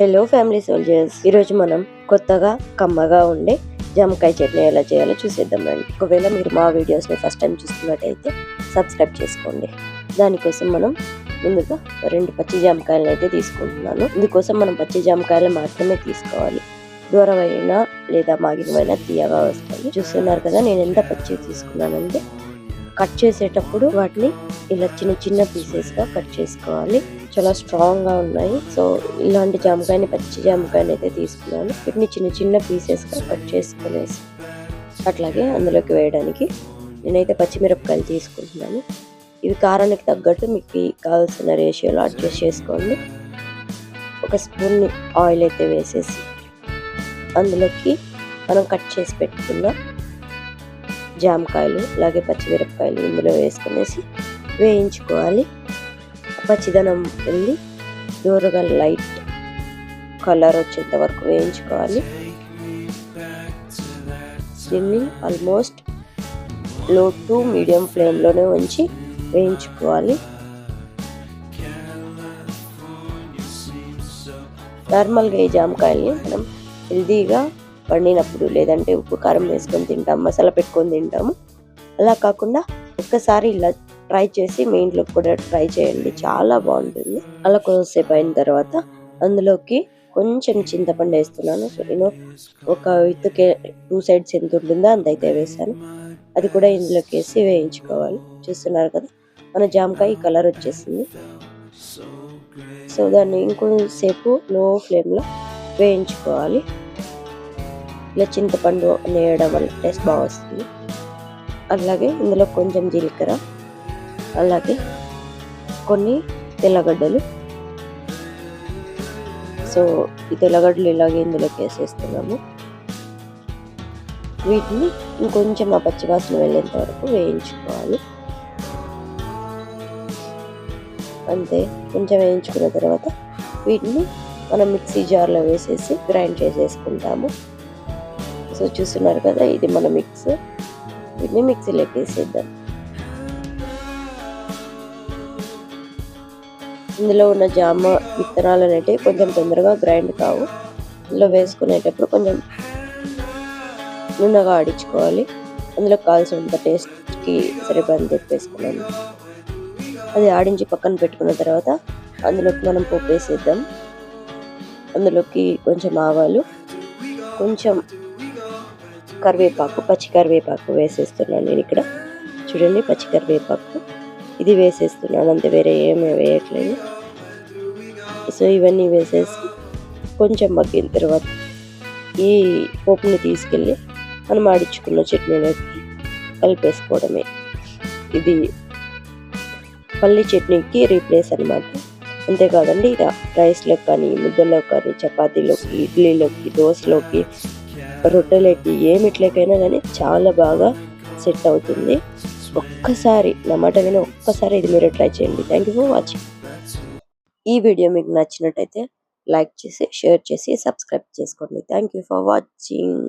Hello family soldiers ఈరోజు మనం కొత్తగా కమ్మగా ఉండే జామకాయ చట్నీ ఎలా చేయాలో చూసేద్దామండి. ఒకవేళ మీరు మా వీడియోస్ని ఫస్ట్ టైం చూస్తున్నట్టయితే సబ్స్క్రైబ్ చేసుకోండి. దానికోసం మనం ముందుగా రెండు పచ్చి జామకాయలను అయితే తీసుకుంటున్నాను. ఇందుకోసం మనం పచ్చి జామకాయలు మాత్రమే తీసుకోవాలి. దూరమైనా లేదా మాగినమైనా తీయగా వస్తాయి చూస్తున్నారు కదా నేను ఎంత పచ్చి తీసుకున్నానంటే కట్ చేసేటప్పుడు వాటిని ఇలా చిన్న చిన్న పీసెస్గా కట్ చేసుకోవాలి. చాలా స్ట్రాంగ్గా ఉన్నాయి. సో ఇలాంటి జామకాయని పచ్చి జామకాయని అయితే తీసుకున్నాను. వీటిని చిన్న చిన్న పీసెస్గా కట్ చేసుకునేసి అట్లాగే అందులోకి వేయడానికి నేనైతే పచ్చిమిరపకాయలు తీసుకుంటున్నాను. ఇవి కారానికి తగ్గట్టు మీకు కావాల్సిన రేషియోలో అడ్జస్ట్ చేసుకోండి. ఒక స్పూన్ ఆయిల్ అయితే వేసేసి అందులోకి మనం కట్ చేసి పెట్టుకున్న జామకాయలు అలాగే పచ్చిమిరపకాయలు ఇందులో వేసుకునేసి వేయించుకోవాలి. పచ్చిదనం వెళ్ళి దూరగా లైట్ కలర్ వచ్చేంత వరకు వేయించుకోవాలి. దీన్ని ఆల్మోస్ట్లో టు మీడియం ఫ్లేమ్లోనే ఉంచి వేయించుకోవాలి. నార్మల్గా ఈ జామకాయల్ని మనం హెల్దీగా వండినప్పుడు లేదంటే ఉప్పు కారం వేసుకొని తింటాం మసాలా పెట్టుకొని తింటాము. అలా కాకుండా ఒక్కసారి ఇలా ట్రై చేసి మీ ఇంట్లో కూడా ట్రై చేయండి చాలా బాగుంటుంది. అలా కొద్దిసేపు అయిన తర్వాత అందులోకి కొంచెం చింతపండు వేస్తున్నాను. నేను ఒక విత్తుకే టూ సైడ్స్ ఎంత ఉంటుందో అంత అయితే వేసాను అది కూడా ఇందులోకి వేసి వేయించుకోవాలి. చూస్తున్నారు కదా మన జామకాయ కలర్ వచ్చేసింది. సో దాన్ని ఇంకొంచెంసేపు లో ఫ్లేమ్లో వేయించుకోవాలి. ఇలా చింతపండు వేయడం వల్ల టేస్ట్ బాగా వస్తుంది. అలాగే ఇందులో కొంచెం జీలకర్ర అలాగే కొన్ని తెల్లగడ్డలు. సో ఈ తెల్లగడ్డలు ఇలాగే ఇందులోకి వేసేస్తున్నాము. వీటిని ఇంకొంచెం ఆ పచ్చివాసన వెళ్ళేంత వరకు వేయించుకోవాలి. అంతే కొంచెం వేయించుకున్న తర్వాత వీటిని మనం మిక్సీ జార్లో వేసేసి గ్రైండ్ చేసేసుకుంటాము. సో చూస్తున్నారు కదా ఇది మన మిక్స్. వీటిని మిక్సీలోకి వేసేద్దాం. ఇందులో ఉన్న జామ విత్తనాలు అనేటివి కొంచెం తొందరగా గ్రైండ్ కావు. ఇందులో వేసుకునేటప్పుడు కొంచెం నూనెగా ఆడించుకోవాలి. అందులో కావాల్సినంత టేస్ట్కి సరిపడంత ఉప్పు వేసుకున్నాను. అది ఆడించి పక్కన పెట్టుకున్న తర్వాత అందులోకి మనం పప్పు వేసేద్దాం. అందులోకి కొంచెం ఆవాలు కొంచెం కరివేపాకు పచ్చి కరివేపాకు వేసేస్తున్నాను నేను ఇక్కడ. చూడండి పచ్చి కరివేపాకు ఇది వేసేస్తున్నాను అంతే వేరే ఏమీ వేయట్లేదు. సో ఇవన్నీ వేసేసి కొంచెం మగ్గిన తర్వాత ఈ పోపుని తీసుకెళ్ళి మనం ఆడించుకున్న చట్నీలోకి కలిపేసుకోవడమే. ఇది పల్లి చట్నీకి రీప్లేస్ అనమాట అంతేకాదండి ఇది రైస్లోకి కానీ ముద్దలోకి కానీ చపాతీలోకి ఇడ్లీలోకి దోశలోకి రొట్టెలకి ఏమిట్లకైనా కానీ చాలా బాగా సెట్ అవుతుంది. ఒక్కసారి నా మాట విని ఒక్కసారి ఇది మీరు ట్రై చేయండి. థ్యాంక్ యూ ఫర్ వాచింగ్ ఈ వీడియో మీకు నచ్చినట్టయితే లైక్ చేసి షేర్ చేసి సబ్స్క్రైబ్ చేసుకోండి. Thank you for watching